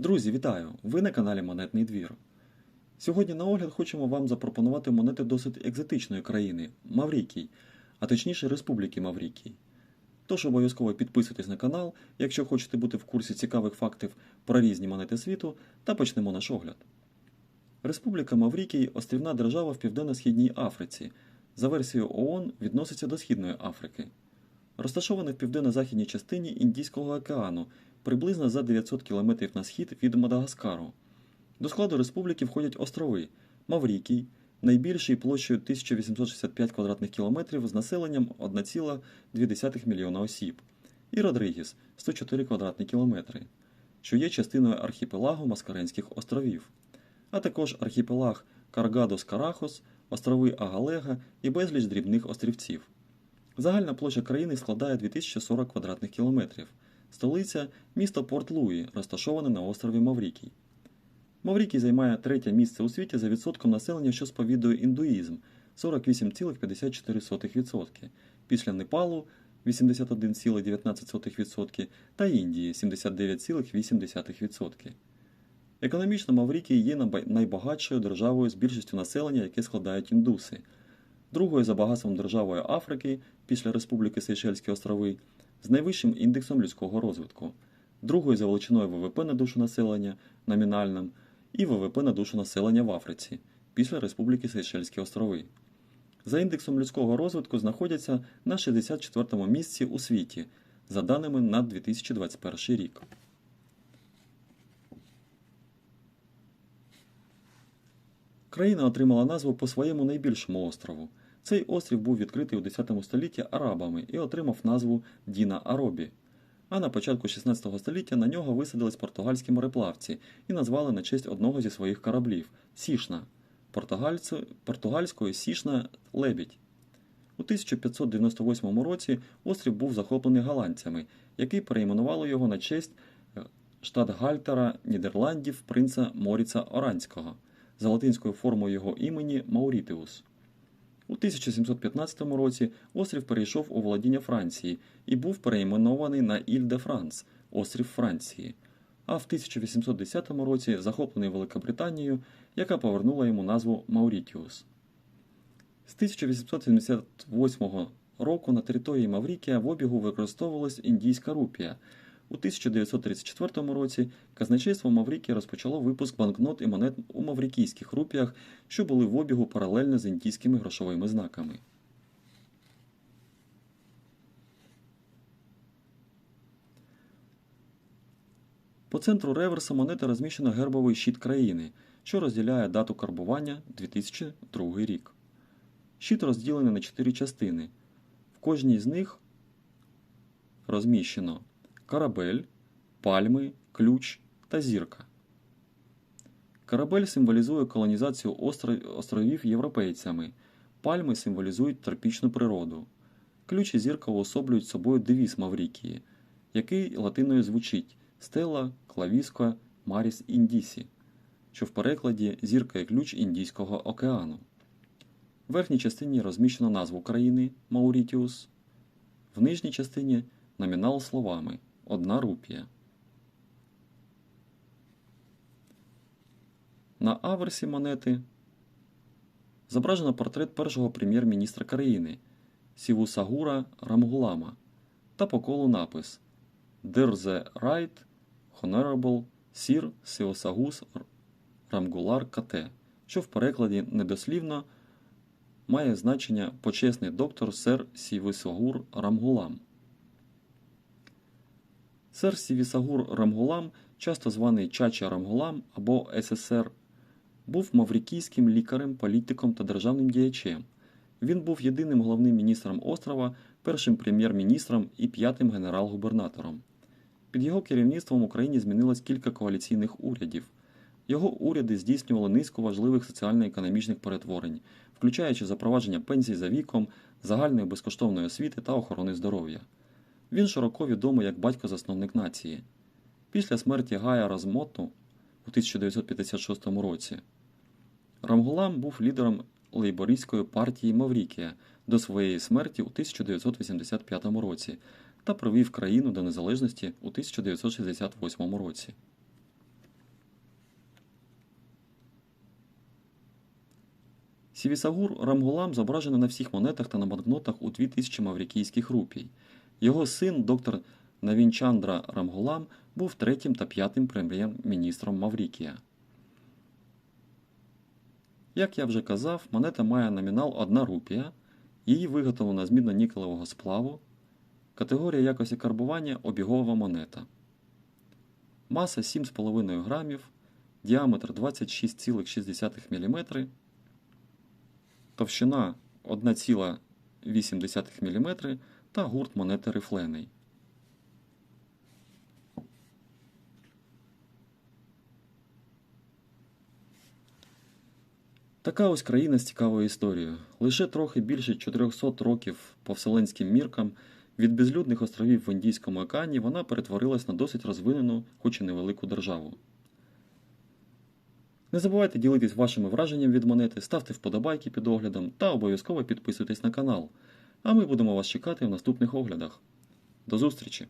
Друзі, вітаю! Ви на каналі Монетний двір. Сьогодні на огляд хочемо вам запропонувати монети досить екзотичної країни Маврікій, а точніше Республіки Маврікій. Тож обов'язково підписуйтесь на канал, якщо хочете бути в курсі цікавих фактів про різні монети світу, та почнемо наш огляд. Республіка Маврікій острівна держава в Південно-Східній Африці. За версією ООН відноситься до Східної Африки. Розташована в південно-західній частині Індійського океану, приблизно за 900 км на схід від Мадагаскару. До складу республіки входять острови Маврікій, найбільший площею 1865 квадратних кілометрів з населенням 1,2 мільйона осіб, і Родригіс 104 квадратні кілометри, що є частиною архіпелагу Маскаренських островів, а також архіпелаг Каргадос Карахос, острови Агалега і безліч дрібних острівців. Загальна площа країни складає 2040 квадратних кілометрів. Столиця місто Порт-Луї, розташоване на острові Маврікій. Маврікій займає третє місце у світі за відсотком населення, що сповідує індуїзм 48,54%, після Непалу 81,19% та Індії 79,8%. Економічно Маврікій є найбагатшою державою з більшістю населення, яке складають індуси, другою за багатством державою Африки після Республіки Сейшельські острови з найвищим індексом людського розвитку, другою за величиною ВВП на душу населення номінальним і ВВП на душу населення в Африці після Республіки Сейшельські острови. За індексом людського розвитку знаходяться на 64 му місці у світі, за даними на 2021 рік. Країна отримала назву по своєму найбільшому острову. Цей острів був відкритий у 10 столітті арабами і отримав назву Діна Аробі. А на початку 16 століття на нього висадились португальські мореплавці і назвали на честь одного зі своїх кораблів Сішна, португальською Сішна Лебідь. У 1598 році острів був захоплений голландцями, які перейменували його на честь штатгальтера Нідерландів принца Моріца Оранського за латинською формою його імені Маурітіус. У 1715 році острів перейшов у володіння Франції і був перейменований на Іль-де-Франс, острів Франції, а в 1810 році захоплений Великобританією, яка повернула йому назву Маурітіус. З 1878 року на території Маврікія в обігу використовувалась індійська рупія. У 1934 році казначейство Маврікія розпочало випуск банкнот і монет у маврикійських рупіях, що були в обігу паралельно з індійськими грошовими знаками. По центру реверса монети розміщено гербовий щит країни, що розділяє дату карбування 2002 рік. Щит розділений на чотири частини. В кожній з них розміщено корабель, пальми, ключ та зірка. Корабель символізує колонізацію островів європейцями, пальми символізують тропічну природу. Ключ і зірка уособлюють собою девіз Маврікії, який латиною звучить Стела Клавіско Маріс Індісі, що в перекладі зірка і ключ Індійського океану. В верхній частині розміщено назву країни Маурітіус, в нижній частині номінал словами Одна рупія. На аверсі монети зображено портрет першого прем'єр-міністра країни Сівусагура Рамгулама та по колу напис Der the Right Honorable Sir Сіосагус Рамгулар КТ, що в перекладі недослівно має значення почесний доктор Сер Сівусагур Рамгулам. Сер Сівісагур Рамгулам, часто званий Чача Рамгулам або СССР, був маврикійським лікарем, політиком та державним діячем. Він був єдиним головним міністром острова, першим прем'єр-міністром і п'ятим генерал-губернатором. Під його керівництвом в Україні змінилось кілька коаліційних урядів. Його уряди здійснювали низку важливих соціально-економічних перетворень, включаючи запровадження пенсій за віком, загальної безкоштовної освіти та охорони здоров'я. Він широко відомий як батько-засновник нації. Після смерті Гая Размоту у 1956 році Рамгулам був лідером лейбористської партії Маврікія до своєї смерті у 1985 році та провів країну до незалежності у 1968 році. Сівісагур Рамгулам зображений на всіх монетах та на банкнотах у 2000 маврікійських рупій. Його син, доктор Навінчандра Рамгулам, був третім та п'ятим прем'єр-міністром Маврікія. Як я вже казав, монета має номінал 1 рупія, її виготовлено з мідно-нікелевого сплаву, категорія якості карбування обігова монета. Маса 7,5 грамів, діаметр 26,6 мм, товщина 1,8 мм та гурт монети рифлений. Така ось країна з цікавою історією. Лише трохи більше 400 років по вселенським міркам від безлюдних островів в Індійському океані вона перетворилась на досить розвинену, хоч і невелику державу. Не забувайте ділитись вашими враженнями від монети, ставте вподобайки під оглядом та обов'язково підписуйтесь на канал. А ми будемо вас чекати в наступних оглядах. До зустрічі!